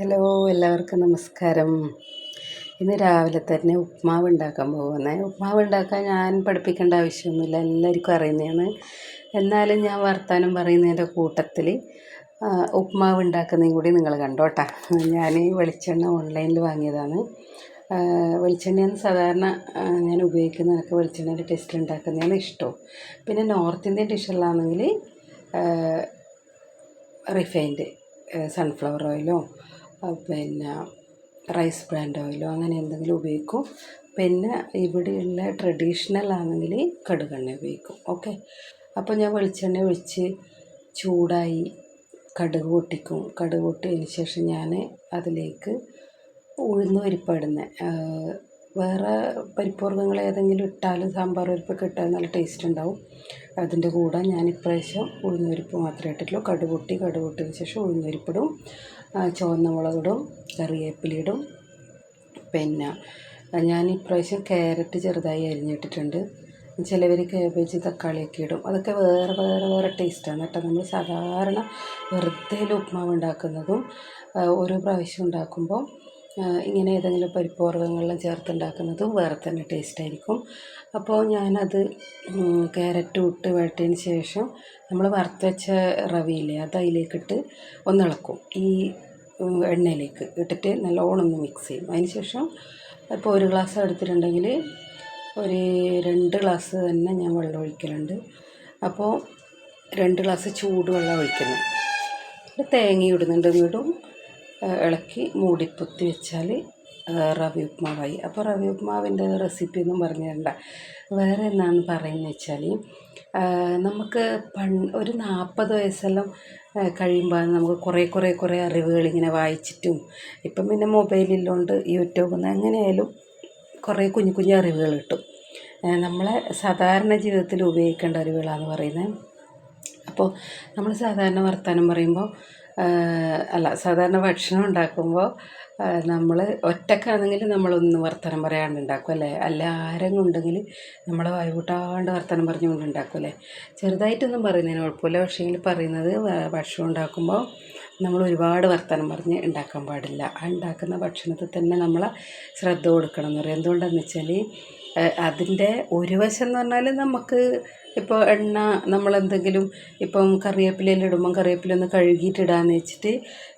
Hello എല്ലാവർക്കും നമസ്കാരം. ഇന്ന് രാവിലെ തന്നെ ഉപ്മാവ് ഉണ്ടാക്കാൻ പോകുന്നത് ഉപ്മാവ് ഉണ്ടാക്കാൻ ഞാൻ പഠിപ്പിക്കേണ്ട ആവശ്യമൊന്നുമില്ല എല്ലാവർക്കും അറിയുന്നതാണ്. എന്നാലും ഞാൻ വർത്താനം പറയുന്നതിന്റെ കൂട്ടത്തിൽ ഉപ്മാവ് ഉണ്ടാക്കുന്നതും കൂടി നിങ്ങൾ കണ്ടോട്ടാ ഞാൻ വെളിച്ചെണ്ണ ഓൺലൈനിൽ വാങ്ങിയതാണ്. വെളിച്ചെണ്ണയാണ് സാധാരണ ഞാൻ ഉപയോഗിക്കുന്നതൊക്കെ വെളിച്ചെണ്ണയുടെ ടേസ്റ്റ് ഉണ്ടാക്കുന്നതാണ് ഇഷ്ടവും പിന്നെ നോർത്ത് ഇന്ത്യൻ ഡിഷുകളാണെങ്കിൽ റിഫൈൻഡ് സൺഫ്ലവർ ഓയിലോ പിന്നെ റൈസ് ബ്രാൻഡ് ഓയിലോ അങ്ങനെ എന്തെങ്കിലും ഉപയോഗിക്കും. പിന്നെ ഇവിടെയുള്ള ട്രഡീഷണൽ ആണെങ്കിൽ കടുകെണ്ണ ഉപയോഗിക്കും. ഓക്കെ അപ്പോൾ ഞാൻ വെളിച്ചെണ്ണ ഒഴിച്ച് ചൂടായി കടുക് പൊട്ടിക്കും. കടുക് പൊട്ടിയതിന് ശേഷം ഞാൻ അതിലേക്ക് ഉഴുന്ന് പരിപ്പാണ് ഇടുന്നത്. വേറെ പരിപ്പ് വർഗങ്ങൾ ഏതെങ്കിലും ഇട്ടാലും സാമ്പാർ പരിപ്പൊക്കെ ഇട്ടാൽ നല്ല ടേസ്റ്റ് ഉണ്ടാവും. അതിന്റെ കൂടെ ഞാൻ ഇപ്രാവശ്യം ഉഴുന്ന് പരിപ്പ് മാത്രമേ ഇട്ടിട്ടുള്ളൂ. കടുക് പൊട്ടി കടുക് ശേഷം ഉഴുന്ന് പരിപ്പിടും ചുവന്ന മുളകിടും കറിവേപ്പിലിടും പിന്നെ ഞാൻ ഇപ്രാവശ്യം ക്യാരറ്റ് ചെറുതായി അരിഞ്ഞിട്ടിട്ടുണ്ട്. ചിലവർ കാബേജ് തക്കാളിയൊക്കെ ഇടും. അതൊക്കെ വേറെ വേറെ വേറെ ടേസ്റ്റാണ് കേട്ടോ. നമ്മൾ സാധാരണ വെറുതെ ഉപ്മാവ് ഉണ്ടാക്കുന്നതും ഓരോ പ്രാവശ്യം ഉണ്ടാക്കുമ്പോൾ ഇങ്ങനെ ഏതെങ്കിലും പരിപ്പ് വർഗങ്ങളെല്ലാം ചേർത്തുണ്ടാക്കുന്നതും വേറെ തന്നെ ടേസ്റ്റ് ആയിരിക്കും. അപ്പോൾ ഞാനത് ക്യാരറ്റും ഇട്ട് വഴറ്റിയതിന് ശേഷം നമ്മൾ വറുത്ത് വെച്ച റവയില്ലേ അത് അതിലേക്കിട്ട് ഒന്ന് ഇളക്കും. ഈ എണ്ണയിലേക്ക് ഇട്ടിട്ട് നല്ലോണം ഒന്ന് മിക്സ് ചെയ്യും. അതിന് ശേഷം ഇപ്പോൾ ഒരു ഗ്ലാസ് എടുത്തിട്ടുണ്ടെങ്കിൽ ഒരു രണ്ട് ഗ്ലാസ് തന്നെ ഞാൻ വെള്ളം ഒഴിക്കലുണ്ട്. അപ്പോൾ രണ്ട് ഗ്ലാസ് ചൂട് വെള്ളം ഒഴിക്കുന്നത് തേങ്ങ ഇടുന്നുണ്ട് ഇടും ഇളക്കി മൂടിപ്പൊത്തി വെച്ചാൽ റവി ഉപ്മാവായി. അപ്പോൾ റവി ഉപ്മാവിന്റെ റെസിപ്പി ഒന്നും പറഞ്ഞു തരണ്ട. വേറെ എന്നാന്ന് പറയുന്നത് വെച്ചാൽ നമുക്ക് പൺ ഒരു നാൽപ്പത് വയസ്സെല്ലാം കഴിയുമ്പോൾ നമുക്ക് കുറേ കുറേ കുറേ അറിവുകൾ ഇങ്ങനെ വായിച്ചിട്ടും ഇപ്പം പിന്നെ മൊബൈലില്ലോണ്ട് യൂട്യൂബിൽ നിന്ന് എങ്ങനെയായാലും കുറേ കുഞ്ഞു കുഞ്ഞു അറിവുകൾ കിട്ടും. നമ്മളെ സാധാരണ ജീവിതത്തിൽ ഉപയോഗിക്കേണ്ട അറിവുകളാണെന്ന് പറയുന്നത്. അപ്പോൾ നമ്മൾ സാധാരണ വർത്തമാനം പറയുമ്പോൾ അല്ല സാധാരണ ഭക്ഷണം ഉണ്ടാക്കുമ്പോൾ നമ്മൾ ഒറ്റക്കാണെങ്കിൽ നമ്മളൊന്ന് വർത്തമാനം പറയാണ്ട് ഉണ്ടാക്കും അല്ലേ? അല്ല ആരെങ്കിലും ഉണ്ടെങ്കിൽ നമ്മളെ വായുകൂട്ടാണ്ട് വർത്തനം വർത്തമാനം പറഞ്ഞുകൊണ്ട് ഉണ്ടാക്കും അല്ലേ? ചെറുതായിട്ടൊന്നും പറയുന്നതിന് കുഴപ്പമില്ല പക്ഷേ പറയുന്നത് ഭക്ഷണം ഉണ്ടാക്കുമ്പോൾ നമ്മൾ ഒരുപാട് വർത്തമാനം പറഞ്ഞ് ഉണ്ടാക്കാൻ പാടില്ല. ആ ഉണ്ടാക്കുന്ന ഭക്ഷണത്തിൽ തന്നെ നമ്മൾ ശ്രദ്ധ കൊടുക്കണം എന്ന് പറയും. എന്തുകൊണ്ടാണെന്ന് വെച്ചാൽ അതിന്റെ ഒരു വശം എന്ന് പറഞ്ഞാൽ നമുക്ക് ഇപ്പോൾ എണ്ണ നമ്മളെന്തെങ്കിലും ഇപ്പം കറിവേപ്പിലയിൽ ഇടുമ്പം കറിവേപ്പില ഒന്ന് കഴുകിയിട്ട് വെച്ചിട്ട്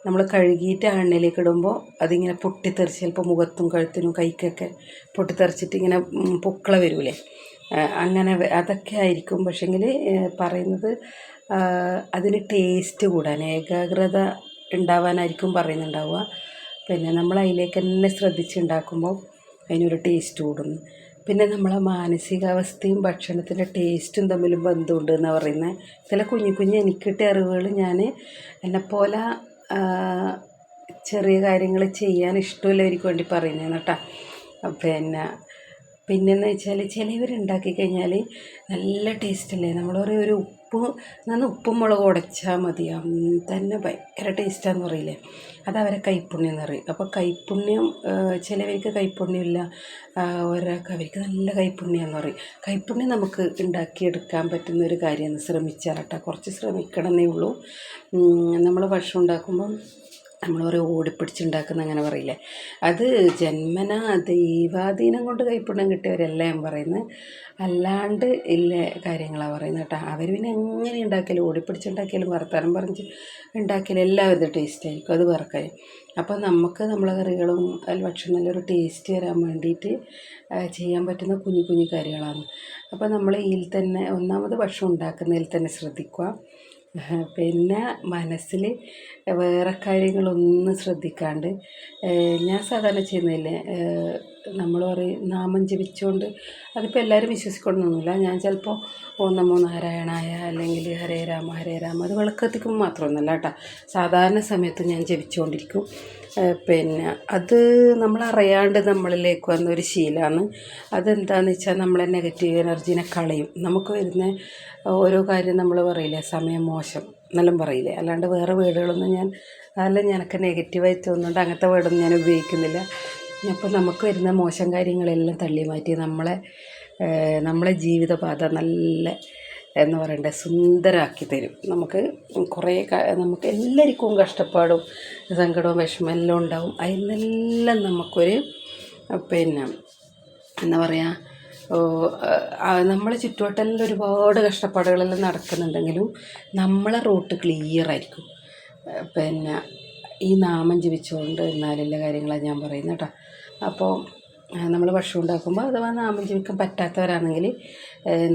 നമ്മൾ കഴുകിയിട്ട് ആ എണ്ണയിലേക്ക് ഇടുമ്പോൾ അതിങ്ങനെ പൊട്ടിത്തെറിച്ച് ചിലപ്പോൾ മുഖത്തും കഴുത്തിനും കൈക്കൊക്കെ പൊട്ടിത്തെറിച്ചിട്ട് ഇങ്ങനെ പൊക്കള വരൂലേ? അങ്ങനെ അതൊക്കെ ആയിരിക്കും. പക്ഷേങ്കിൽ പറയുന്നത് അതിന് ടേസ്റ്റ് കൂടാൻ ഏകാഗ്രത ഉണ്ടാവാനായിരിക്കും പറയുന്നുണ്ടാവുക. പിന്നെ നമ്മൾ അതിലേക്ക് തന്നെ ശ്രദ്ധിച്ചുണ്ടാക്കുമ്പോൾ അതിനൊരു ടേസ്റ്റ് കൂടുന്നു പിന്നെ നമ്മളെ മാനസികാവസ്ഥയും ഭക്ഷണത്തിന്റെ ടേസ്റ്റും തമ്മിൽ ബന്ധമുണ്ട് എന്നാണ് പറയുന്നത്. ചില കുഞ്ഞു കുഞ്ഞു എനിക്ക് കിട്ടിയ അറിവുകൾ ഞാൻ എന്നെപ്പോലെ ചെറിയ കാര്യങ്ങൾ ചെയ്യാൻ ഇഷ്ടമില്ലവർക്ക് വേണ്ടി പറയുന്നത് കേട്ടോ. പിന്നെ പിന്നെയെന്ന് വെച്ചാൽ ചിലവർ ഉണ്ടാക്കി കഴിഞ്ഞാൽ നല്ല ടേസ്റ്റല്ലേ? പറയും ഒരു ഉപ്പ് നല്ല ഉപ്പും മുളകും ഉടച്ചാൽ മതിയാവും തന്നെ ഭയങ്കര ടേസ്റ്റാന്ന് പറയില്ലേ? അത് അവരെ കൈപ്പുണ്യം എന്ന് പറയും. അപ്പോൾ കൈപ്പുണ്യം ചിലവർക്ക് കൈപ്പുണ്യമില്ല. ഒരാൾക്ക് അവർക്ക് നല്ല കൈപ്പുണ്യമെന്ന് പറയും. കൈപ്പുണ്യം നമുക്ക് ഉണ്ടാക്കിയെടുക്കാൻ പറ്റുന്ന ഒരു കാര്യമാണ് ശ്രമിച്ചാൽ കേട്ടോ കുറച്ച് ശ്രമിക്കണമെന്നേ ഉള്ളൂ. നമ്മൾ ഭക്ഷണം ഉണ്ടാക്കുമ്പം നമ്മൾ പറയും ഓടിപ്പിടിച്ചുണ്ടാക്കുന്ന അങ്ങനെ പറയില്ലേ. അത് ജന്മന ദൈവാധീനം കൊണ്ട് കൈപ്പുണ്യം കിട്ടിയവരല്ല ഞാൻ പറയുന്നത്. അല്ലാണ്ട് ഇല്ല കാര്യങ്ങളാണ് പറയുന്നത് കേട്ടോ. അവർ പിന്നെ എങ്ങനെ ഉണ്ടാക്കിയാലും ഓടിപ്പിടിച്ചുണ്ടാക്കിയാലും വർത്തമാനം പറഞ്ഞ് ഉണ്ടാക്കിയാലും എല്ലാവരും ടേസ്റ്റ് ആയിരിക്കും. അത് വേറെ കാര്യം അപ്പോൾ നമുക്ക് നമ്മളെ കറികളും ഭക്ഷണം നല്ലൊരു ടേസ്റ്റ് വരാൻ വേണ്ടിയിട്ട് ചെയ്യാൻ പറ്റുന്ന കുഞ്ഞു കുഞ്ഞു കാര്യങ്ങളാണ്. അപ്പോൾ നമ്മൾ ഇതിൽ തന്നെ ഒന്നാമത് ഭക്ഷണം ഉണ്ടാക്കുന്നതിൽ തന്നെ ശ്രദ്ധിക്കുക. പിന്നെ മനസ്സിൽ വേറെ കാര്യങ്ങളൊന്നും ശ്രദ്ധിക്കാണ്ട് ഞാൻ സാധാരണ ചെയ്യുന്നതല്ലേ നമ്മൾ പറയും നാമം ജപിച്ചുകൊണ്ട് അതിപ്പോൾ എല്ലാവരും വിശ്വസിക്കണമെന്നൊന്നുമില്ല ഞാൻ ചിലപ്പോൾ ഓം നമോ നാരായണായ അല്ലെങ്കിൽ ഹരേ രാമ ഹരേ രാമ അത് വിളക്കത്തിക്കും മാത്രമൊന്നുമല്ല കേട്ടോ. സാധാരണ സമയത്ത് ഞാൻ ജപിച്ചുകൊണ്ടിരിക്കും പിന്നെ അത് നമ്മളറിയാണ്ട് നമ്മളിലേക്ക് വന്ന ഒരു ശീലമാണ് അതെന്താണെന്ന് വെച്ചാൽ നമ്മളെ നെഗറ്റീവ് എനർജീനെ കളയും. നമുക്ക് വരുന്ന ഓരോ കാര്യം നമ്മൾ പറയില്ലേ സമയം മോശം എന്നെല്ലാം പറയില്ലേ? അല്ലാണ്ട് വേറെ വേർഡുകളൊന്നും ഞാൻ അതെല്ലാം ഞാനൊക്കെ നെഗറ്റീവായി തോന്നുന്നുണ്ട്. അങ്ങനത്തെ വേർഡൊന്നും ഞാൻ ഉപയോഗിക്കുന്നില്ല. അപ്പോൾ നമുക്ക് വരുന്ന മോശം കാര്യങ്ങളെല്ലാം തള്ളി മാറ്റി നമ്മളെ നമ്മളെ ജീവിതപാത നല്ല എന്ന് പറയണ്ടേ സുന്ദരമാക്കി തരും. നമുക്ക് കുറേ നമുക്ക് എല്ലാവർക്കും കഷ്ടപ്പാടും സങ്കടവും വിഷമം എല്ലാം ഉണ്ടാവും. അതിനെല്ലാം നമുക്കൊരു പിന്നെ എന്താ പറയുക നമ്മളെ ചുറ്റുവട്ടമെല്ലാം ഒരുപാട് കഷ്ടപ്പാടുകളെല്ലാം നടക്കുന്നുണ്ടെങ്കിലും നമ്മളെ റൂട്ട് ക്ലിയർ ആയിരിക്കും. പിന്നെ ഈ നാമം ജപിച്ചുകൊണ്ട് എന്നാലുള്ള കാര്യങ്ങളാണ് ഞാൻ പറയുന്നത് കേട്ടോ. അപ്പോൾ നമ്മൾ ഭക്ഷണം ഉണ്ടാക്കുമ്പോൾ അഥവാ ജീവിക്കാൻ പറ്റാത്തവരാണെങ്കിൽ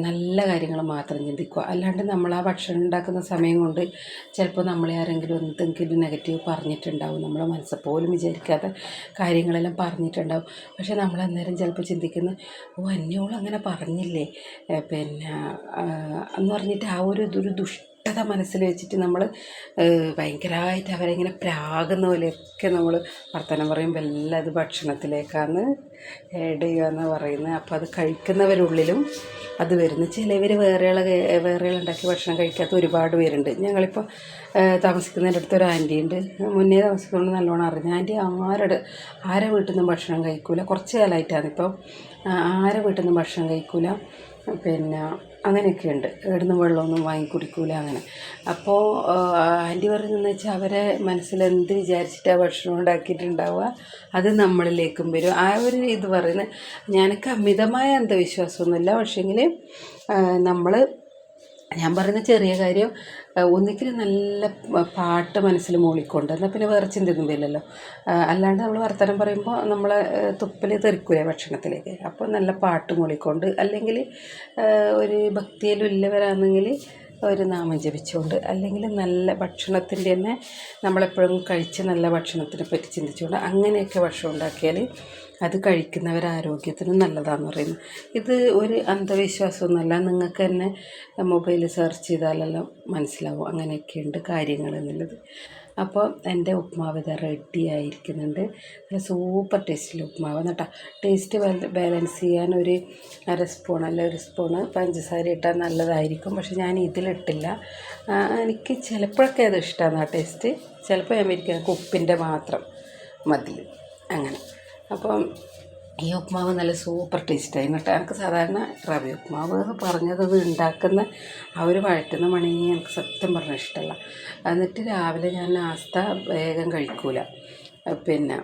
നല്ല കാര്യങ്ങൾ മാത്രം ചിന്തിക്കുക. അല്ലാണ്ട് നമ്മൾ ആ ഭക്ഷണം ഉണ്ടാക്കുന്ന സമയം കൊണ്ട് ചിലപ്പോൾ നമ്മളെ ആരെങ്കിലും എന്തെങ്കിലും നെഗറ്റീവ് പറഞ്ഞിട്ടുണ്ടാവും. നമ്മളെ മനസ്സ് പോലും വിചാരിക്കാത്ത കാര്യങ്ങളെല്ലാം പറഞ്ഞിട്ടുണ്ടാവും. പക്ഷേ നമ്മൾ അന്നേരം ചിലപ്പോൾ ചിന്തിക്കുന്ന ഓ അന്യോളങ്ങനെ പറഞ്ഞില്ലേ? പിന്നെ എന്ന് പറഞ്ഞിട്ട് ആ ഒരു ഇതൊരു ദുഷ്ടത മനസ്സിൽ വെച്ചിട്ട് നമ്മൾ ഭയങ്കരമായിട്ട് അവരെ ഇങ്ങനെ പ്രാകുന്ന പോലെയൊക്കെ നമ്മൾ വർത്തമാനം പറയുമ്പോൾ എല്ലാം അത് ഭക്ഷണത്തിലേക്കാണ് ആഡ് ചെയ്യുകയെന്ന് പറയുന്നത്. അപ്പോൾ അത് കഴിക്കുന്നവരുള്ളിലും അത് വരുന്നു. ചിലവർ വേറെയുള്ള വേറെയുള്ള ഉണ്ടാക്കി ഭക്ഷണം കഴിക്കാത്ത ഒരുപാട് പേരുണ്ട്. ഞങ്ങളിപ്പോൾ താമസിക്കുന്നതിന്റെ അടുത്ത് ഒരു ആന്റി ഉണ്ട്. മുന്നേ താമസിക്കുന്നത് നല്ലോണം അറിഞ്ഞ. ആന്റി ആരുടെ ആരെ വീട്ടിൽ നിന്നും ഭക്ഷണം കഴിക്കൂല? കുറച്ച് കാലമായിട്ടാണ് ഇപ്പം. ആരെ വീട്ടിൽ നിന്നും ഭക്ഷണം കഴിക്കൂല? പിന്നെ അങ്ങനെയൊക്കെയുണ്ട്. എവിടുന്ന് വെള്ളമൊന്നും വാങ്ങി കുടിക്കൂല അങ്ങനെ. അപ്പോൾ ആന്റി പറയുന്നതെന്ന് വെച്ചാൽ അവരെ മനസ്സിൽ എന്ത് വിചാരിച്ചിട്ടാണ് ഭക്ഷണം ഉണ്ടാക്കിയിട്ടുണ്ടാവുക? അത് നമ്മളിലേക്കും വരും. ആ ഒരു ഇത് പറയുന്നത് ഞാനൊക്കെ അമിതമായ അന്ധവിശ്വാസമൊന്നുമില്ല. പക്ഷേങ്കിൽ നമ്മൾ ഞാൻ പറയുന്ന ചെറിയ കാര്യം ഏഹ് നല്ല പാട്ട് മനസ്സിൽ മൂളിക്കൊണ്ട് എന്നാൽ പിന്നെ വേറെ ചിന്തയൊന്നും വരില്ലല്ലോ. അല്ലാണ്ട് നമ്മൾ വർത്തമാനം പറയുമ്പോൾ നമ്മളെ തുപ്പൽ തെറിക്കൂലേ ഭക്ഷണത്തിലേക്ക്. അപ്പോൾ നല്ല പാട്ട് മൂളിക്കൊണ്ട് അല്ലെങ്കിൽ ഒരു ഭക്തിയിലുള്ളവരാണെങ്കിൽ ഒരു നാമം ജപിച്ചുകൊണ്ട് അല്ലെങ്കിൽ നല്ല ഭക്ഷണത്തിന്റെ തന്നെ നമ്മളെപ്പോഴും കഴിച്ച് നല്ല ഭക്ഷണത്തിനെ പറ്റി ചിന്തിച്ചുകൊണ്ട് അങ്ങനെയൊക്കെ ഭക്ഷണം ഉണ്ടാക്കിയാൽ അത് കഴിക്കുന്നവർ ആരോഗ്യത്തിന് നല്ലതാണെന്ന് പറയുന്നു. ഇത് ഒരു അന്ധവിശ്വാസമൊന്നുമല്ല. നിങ്ങൾക്ക് തന്നെ മൊബൈലിൽ സെർച്ച് ചെയ്താലെല്ലാം മനസ്സിലാവും അങ്ങനെയൊക്കെയുണ്ട് കാര്യങ്ങൾ എന്നുള്ളത് അപ്പോൾ എന്റെ ഉപ്മാവ് ഇത് റെഡി ആയിരിക്കുന്നുണ്ട്. നല്ല സൂപ്പർ ടേസ്റ്റിൽ ഉപ്മാവ് കേട്ടോ ടേസ്റ്റ് ബാലൻസ് ചെയ്യാൻ ഒരു അര സ്പൂൺ അല്ല ഒരു സ്പൂണ് പഞ്ചസാര ഇട്ടാൽ നല്ലതായിരിക്കും. പക്ഷെ ഞാൻ ഇതിലിട്ടില്ല. എനിക്ക് ചിലപ്പോഴൊക്കെ അത് ഇഷ്ടമാണ് ആ ടേസ്റ്റ് ചിലപ്പോൾ ഞാൻ വിരിക്കുന്നത് ഉപ്പിന്റെ മാത്രം മതി. അങ്ങനെ. അപ്പം ഈ ഉപ്മാവ് നല്ല സൂപ്പർ ടേസ്റ്റായി. കേട്ടോ എനിക്ക് സാധാരണ റവ ഉപ്മാവ് എന്ന് പറഞ്ഞത് അത് ഉണ്ടാക്കുന്ന ആ ഒരു വഴറ്റുന്ന മണി എനിക്ക് സത്യം പറഞ്ഞാൽ ഇഷ്ടമല്ല എന്നിട്ട് രാവിലെ ഞാൻ നാസ്ത വേഗം കഴിക്കൂല. പിന്നെ